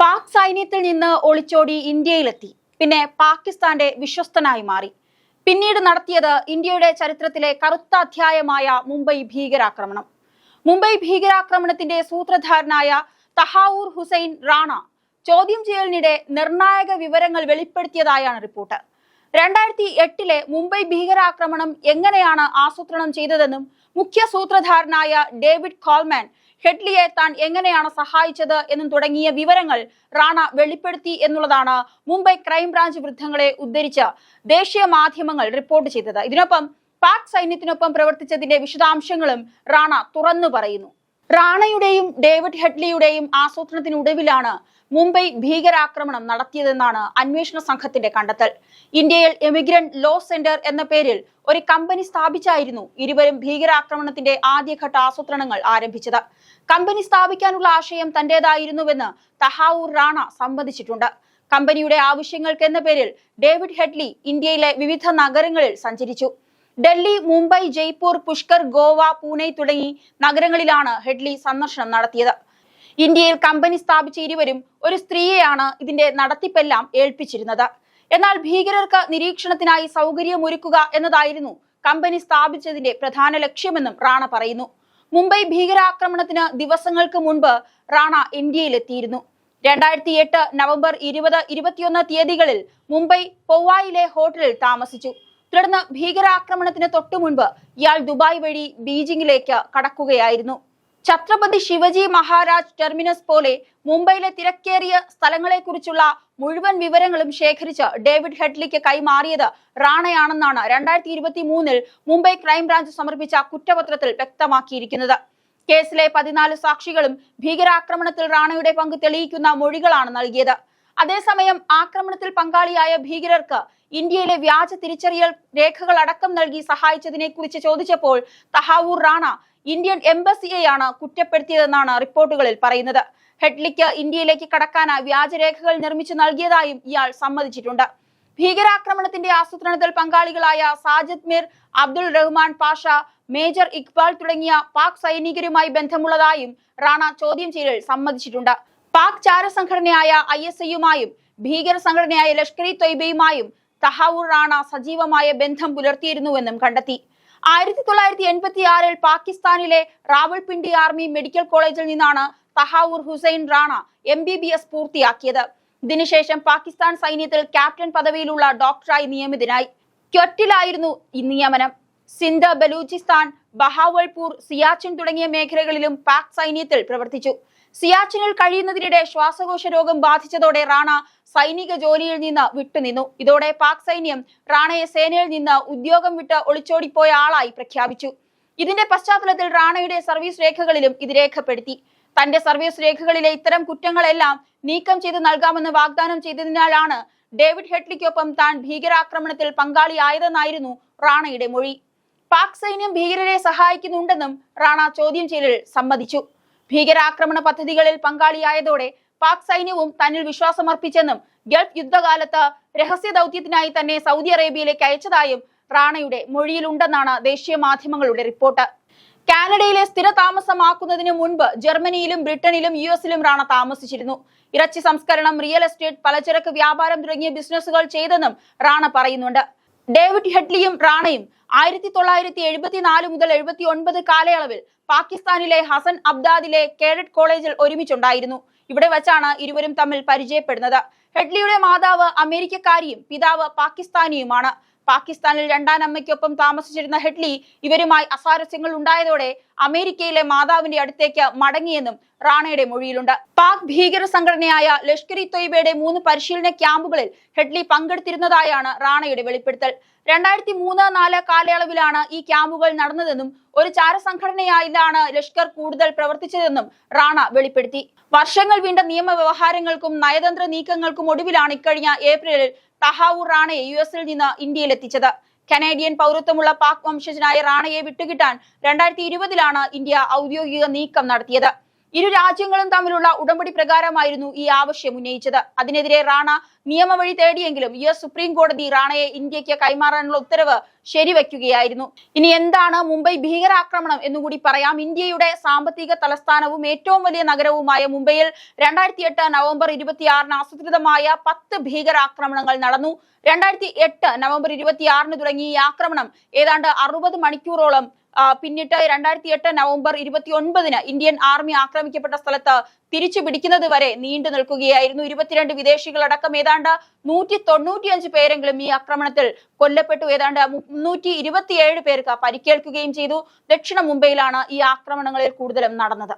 പാക് സൈന്യത്തിൽ നിന്ന് ഒളിച്ചോടി ഇന്ത്യയിലെത്തി. പിന്നെ പാകിസ്ഥാന്റെ വിശ്വസ്തനായി മാറി. പിന്നീട് നടത്തിയത് ഇന്ത്യയുടെ ചരിത്രത്തിലെ കറുത്ത അധ്യായമായ മുംബൈ ഭീകരാക്രമണം. മുംബൈ ഭീകരാക്രമണത്തിന്റെ സൂത്രധാരനായ തഹാവൂർ ഹുസൈൻ റാണ ചോദ്യം ചെയ്യലിനിടെ നിർണായക വിവരങ്ങൾ വെളിപ്പെടുത്തിയതായാണ് റിപ്പോർട്ട്. രണ്ടായിരത്തി എട്ടിലെ മുംബൈ ഭീകരാക്രമണം എങ്ങനെയാണ് ആസൂത്രണം ചെയ്തതെന്നും മുഖ്യ സൂത്രധാരനായ ഡേവിഡ് കോൾമാൻ ഹെഡ്ലിയെ താൻ എങ്ങനെയാണ് സഹായിച്ചത് എന്നും തുടങ്ങിയ വിവരങ്ങൾ റാണ വെളിപ്പെടുത്തി എന്നുള്ളതാണ് മുംബൈ ക്രൈംബ്രാഞ്ച് വൃദ്ധങ്ങളെ ഉദ്ധരിച്ച് ദേശീയ മാധ്യമങ്ങൾ റിപ്പോർട്ട് ചെയ്തത്. ഇതിനൊപ്പം പാക് സൈന്യത്തിനൊപ്പം പ്രവർത്തിച്ചതിന്റെ വിശദാംശങ്ങളും റാണ തുറന്നു പറയുന്നു. റാണയുടെയും ഡേവിഡ് ഹെഡ്ലിയുടെയും ആസൂത്രണത്തിനൊടുവിലാണ് മുംബൈ ഭീകരാക്രമണം നടത്തിയതെന്നാണ് അന്വേഷണ സംഘത്തിന്റെ കണ്ടെത്തൽ. ഇന്ത്യയിൽ എമിഗ്രന്റ് ലോ സെന്റർ എന്ന പേരിൽ ഒരു കമ്പനി സ്ഥാപിച്ചായിരുന്നു ഇരുവരും ഭീകരാക്രമണത്തിന്റെ ആദ്യഘട്ട ആസൂത്രണങ്ങൾ ആരംഭിച്ചത്. കമ്പനി സ്ഥാപിക്കാനുള്ള ആശയം തന്റേതായിരുന്നുവെന്ന് തഹാവൂർ റാണ സമ്മതിച്ചിട്ടുണ്ട്. കമ്പനിയുടെ ആവശ്യങ്ങൾക്ക് എന്ന പേരിൽ ഡേവിഡ് ഹെഡ്ലി ഇന്ത്യയിലെ വിവിധ നഗരങ്ങളിൽ സഞ്ചരിച്ചു. ഡൽഹി മുംബൈ ജയ്പൂർ പുഷ്കർ ഗോവ പൂനെ തുടങ്ങി നഗരങ്ങളിലാണ് ഹെഡ്ലി സന്ദർശനം നടത്തിയത്. ഇന്ത്യയിൽ കമ്പനി സ്ഥാപിച്ച ഇരുവരും ഒരു സ്ത്രീയെയാണ് ഇതിന്റെ നടത്തിപ്പെല്ലാം ഏൽപ്പിച്ചിരുന്നത്. എന്നാൽ ഭീകരർക്ക് നിരീക്ഷണത്തിനായി സൗകര്യമൊരുക്കുക എന്നതായിരുന്നു കമ്പനി സ്ഥാപിച്ചതിന്റെ പ്രധാന ലക്ഷ്യമെന്നും റാണ പറയുന്നു. മുംബൈ ഭീകരാക്രമണത്തിന് ദിവസങ്ങൾക്ക് മുൻപ് റാണ ഇന്ത്യയിലെത്തിയിരുന്നു. രണ്ടായിരത്തി എട്ട് നവംബർ ഇരുപത് ഇരുപത്തിയൊന്ന് തീയതികളിൽ മുംബൈ പൊവായിലെ ഹോട്ടലിൽ താമസിച്ചു. തുടർന്ന് ഭീകരാക്രമണത്തിന് തൊട്ടു മുൻപ് ഇയാൾ ദുബായ് വഴി ബീജിംഗിലേക്ക് കടക്കുകയായിരുന്നു. ഛത്രപതി ശിവജി മഹാരാജ് ടെർമിനസ് പോലെ മുംബൈയിലെ തിരക്കേറിയ സ്ഥലങ്ങളെക്കുറിച്ചുള്ള മുഴുവൻ വിവരങ്ങളും ശേഖരിച്ച് ഡേവിഡ് ഹെഡ്ലിക്ക് കൈമാറിയത് റാണയാണെന്നാണ് രണ്ടായിരത്തി ഇരുപത്തി മൂന്നിൽ മുംബൈ ക്രൈംബ്രാഞ്ച് സമർപ്പിച്ച കുറ്റപത്രത്തിൽ വ്യക്തമാക്കിയിരിക്കുന്നത്. കേസിലെ പതിനാല് സാക്ഷികളും ഭീകരാക്രമണത്തിൽ റാണയുടെ പങ്ക് തെളിയിക്കുന്ന മൊഴികളാണ് നൽകിയത്. അതേസമയം ആക്രമണത്തിൽ പങ്കാളിയായ ഭീകരർക്ക് ഇന്ത്യയിലെ വ്യാജ തിരിച്ചറിയൽ രേഖകൾ അടക്കം നൽകി സഹായിച്ചതിനെ കുറിച്ച് ചോദിച്ചപ്പോൾ തഹാവൂർ റാണ ഇന്ത്യൻ എംബസിയെയാണ് കുറ്റപ്പെടുത്തിയതെന്നാണ് റിപ്പോർട്ടുകളിൽ പറയുന്നത്. ഹെഡ്ലിക്ക് ഇന്ത്യയിലേക്ക് കടക്കാനായി വ്യാജരേഖകൾ നിർമ്മിച്ചു നൽകിയതായും ഇയാൾ സമ്മതിച്ചിട്ടുണ്ട്. ഭീകരാക്രമണത്തിന്റെ ആസൂത്രണത്തിൽ പങ്കാളികളായ സാജിദ് മീർ അബ്ദുൾ റഹ്മാൻ പാഷ മേജർ ഇക്ബാൽ തുടങ്ങിയ പാക് സൈനികരുമായി ബന്ധമുള്ളതായും റാണ ചോദ്യം ചെയ്യലിൽ സമ്മതിച്ചിട്ടുണ്ട്. പാക് ചാരസംഘടനയായ ഐ എസ് ഐയുമായും ഭീകര സംഘടനയായ ലഷ്കർ ഇ തൊയ്ബയുമായും തഹാവൂർ റാണ സജീവമായ ബന്ധം പുലർത്തിയിരുന്നുവെന്നും കണ്ടെത്തി. ആയിരത്തി തൊള്ളായിരത്തി എൺപത്തി ആറിൽ പാകിസ്ഥാനിലെ റാവൽപിണ്ടി ആർമി മെഡിക്കൽ കോളേജിൽ നിന്നാണ് Tahawwur Hussain Rana M B B S പൂർത്തിയാക്കിയത്. ഇതിനുശേഷം പാകിസ്ഥാൻ സൈന്യത്തിൽ ക്യാപ്റ്റൻ പദവിയിലുള്ള ഡോക്ടറായി നിയമിതനായി. ക്യൊറ്റിലായിരുന്നു നിയമനം. സിന്ധ് ബലൂചിസ്ഥാൻ ബഹാവൽപൂർ സിയാച്ചിൻ തുടങ്ങിയ മേഖലകളിലും പാക് സൈന്യത്തിൽ പ്രവർത്തിച്ചു. സിയാച്ചിനിൽ കഴിയുന്നതിനിടെ ശ്വാസകോശ രോഗം ബാധിച്ചതോടെ റാണ സൈനിക ജോലിയിൽ നിന്ന് വിട്ടുനിന്നു. ഇതോടെ പാക് സൈന്യം റാണയെ സേനയിൽ നിന്ന് ഉദ്യോഗം വിട്ട് ഒളിച്ചോടിപ്പോയ ആളായി പ്രഖ്യാപിച്ചു. ഇതിന്റെ പശ്ചാത്തലത്തിൽ റാണയുടെ സർവീസ് രേഖകളിലും ഇത് രേഖപ്പെടുത്തി. തന്റെ സർവീസ് രേഖകളിലെ ഇത്തരം കുറ്റങ്ങളെല്ലാം നീക്കം ചെയ്ത് നൽകാമെന്ന് വാഗ്ദാനം ചെയ്തതിനാലാണ് ഡേവിഡ് ഹെഡ്ലിക്കൊപ്പം താൻ ഭീകരാക്രമണത്തിൽ പങ്കാളിയായതെന്നായിരുന്നു റാണയുടെ മൊഴി. പാക് സൈന്യം ഭീകരരെ സഹായിക്കുന്നുണ്ടെന്നും റാണ ചോദ്യം ചെയ്യലിൽ സമ്മതിച്ചു. ഭീകരാക്രമണ പദ്ധതികളിൽ പങ്കാളിയായതോടെ പാക് സൈന്യവും തന്നിൽ വിശ്വാസമർപ്പിച്ചെന്നും ഗൾഫ് യുദ്ധകാലത്ത് രഹസ്യ ദൗത്യത്തിനായി തന്നെ സൗദി അറേബ്യയിലേക്ക് അയച്ചതായും റാണയുടെ മൊഴിയിലുണ്ടെന്നാണ് ദേശീയ മാധ്യമങ്ങളുടെ റിപ്പോർട്ട്. കാനഡയിലെ സ്ഥിര താമസമാക്കുന്നതിന് മുൻപ് ജർമ്മനിയിലും ബ്രിട്ടനിലും യു എസിലും റാണ താമസിച്ചിരുന്നു. ഇറച്ചി സംസ്കരണം റിയൽ എസ്റ്റേറ്റ് പലചരക്ക് വ്യാപാരം തുടങ്ങിയ ബിസിനസ്സുകൾ ചെയ്തെന്നും റാണ പറയുന്നുണ്ട്. ഡേവിഡ് ഹെഡ്ലിയും റാണയും ആയിരത്തി തൊള്ളായിരത്തി എഴുപത്തിനാല് മുതൽ എഴുപത്തി ഒൻപത് കാലയളവിൽ പാകിസ്ഥാനിലെ ഹസൻ അബ്ദാദിലെ കേഡറ്റ് കോളേജിൽ ഒരുമിച്ചുണ്ടായിരുന്നു. ഇവിടെ വച്ചാണ് ഇരുവരും തമ്മിൽ പരിചയപ്പെടുന്നത്. ഹെഡ്ലിയുടെ മാതാവ് അമേരിക്കക്കാരിയും പിതാവ് പാകിസ്ഥാനിയുമാണ്. പാകിസ്ഥാനിൽ രണ്ടാം അമ്മയ്ക്കൊപ്പം താമസിച്ചിരുന്ന ഹെഡ്ലി ഇവരുമായി അസാരസ്യങ്ങൾ ഉണ്ടായതോടെ അമേരിക്കയിലെ മാതാവിന്റെ അടുത്തേക്ക് മടങ്ങിയെന്നും റാണയുടെ മൊഴിയിലുണ്ട്. പാക് ഭീകര സംഘടനയായ ലഷ്കർ ഇ തൊയ്ബയുടെ മൂന്ന് പരിശീലന ക്യാമ്പുകളിൽ ഹെഡ്ലി പങ്കെടുത്തിരുന്നതായാണ് റാണയുടെ വെളിപ്പെടുത്തൽ. രണ്ടായിരത്തി മൂന്ന് നാല് കാലയളവിലാണ് ഈ ക്യാമ്പുകൾ നടന്നതെന്നും ഒരു ചാരസംഘടനയായിലാണ് ലഷ്കർ കൂടുതൽ പ്രവർത്തിച്ചതെന്നും റാണ വെളിപ്പെടുത്തി. വർഷങ്ങൾ വീണ്ട നിയമവ്യവഹാരങ്ങൾക്കും നയതന്ത്ര നീക്കങ്ങൾക്കും ഒടുവിലാണ് ഇക്കഴിഞ്ഞ ഏപ്രിലിൽ തഹാവൂർ റാണയെ യു എസിൽ നിന്ന് ഇന്ത്യയിൽ എത്തിച്ചത് കനേഡിയൻ പൗരത്വമുള്ള പാക് വംശജനായ റാണയെ വിട്ടുകിട്ടാൻ രണ്ടായിരത്തി ഇരുപതിലാണ് ഇന്ത്യ ഔദ്യോഗിക നീക്കം നടത്തിയത്. ഇരു രാജ്യങ്ങളും തമ്മിലുള്ള ഉടമ്പടി പ്രകാരമായിരുന്നു ഈ ആവശ്യം ഉന്നയിച്ചത്. അതിനെതിരെ റാണ നിയമവഴി തേടിയെങ്കിലും യു എസ് സുപ്രീം കോടതി റാണയെ ഇന്ത്യയ്ക്ക് കൈമാറാനുള്ള ഉത്തരവ് ശരിവെക്കുകയായിരുന്നു. ഇനി എന്താണ് മുംബൈ ഭീകരാക്രമണം എന്നുകൂടി പറയാം. ഇന്ത്യയുടെ സാമ്പത്തിക തലസ്ഥാനവും ഏറ്റവും വലിയ നഗരവുമായ മുംബൈയിൽ രണ്ടായിരത്തി എട്ട് നവംബർ ഇരുപത്തിയാറിന് ആസൂത്രിതമായ പത്ത് ഭീകരാക്രമണങ്ങൾ നടന്നു. രണ്ടായിരത്തി എട്ട് നവംബർ ഇരുപത്തിയാറിന് തുടങ്ങിയ ഈ ആക്രമണം ഏതാണ്ട് അറുപത് മണിക്കൂറോളം പിന്നിട്ട് രണ്ടായിരത്തി എട്ട് നവംബർ ഇരുപത്തി ഒൻപതിന് ഇന്ത്യൻ ആർമി ആക്രമിക്കപ്പെട്ട സ്ഥലത്ത് തിരിച്ചു പിടിക്കുന്നത് വരെ നീണ്ടു നിൽക്കുകയായിരുന്നു. ഇരുപത്തിരണ്ട് വിദേശികളടക്കം ഏതാണ്ട് നൂറ്റി തൊണ്ണൂറ്റിയഞ്ച് പേരെങ്കിലും ഈ ആക്രമണത്തിൽ കൊല്ലപ്പെട്ടു. ഏതാണ്ട് മുന്നൂറ്റി ഇരുപത്തിയേഴ് പേർക്ക് പരിക്കേൽക്കുകയും ചെയ്തു. ദക്ഷിണ മുംബൈയിലാണ് ഈ ആക്രമണങ്ങളിൽ കൂടുതലും നടന്നത്.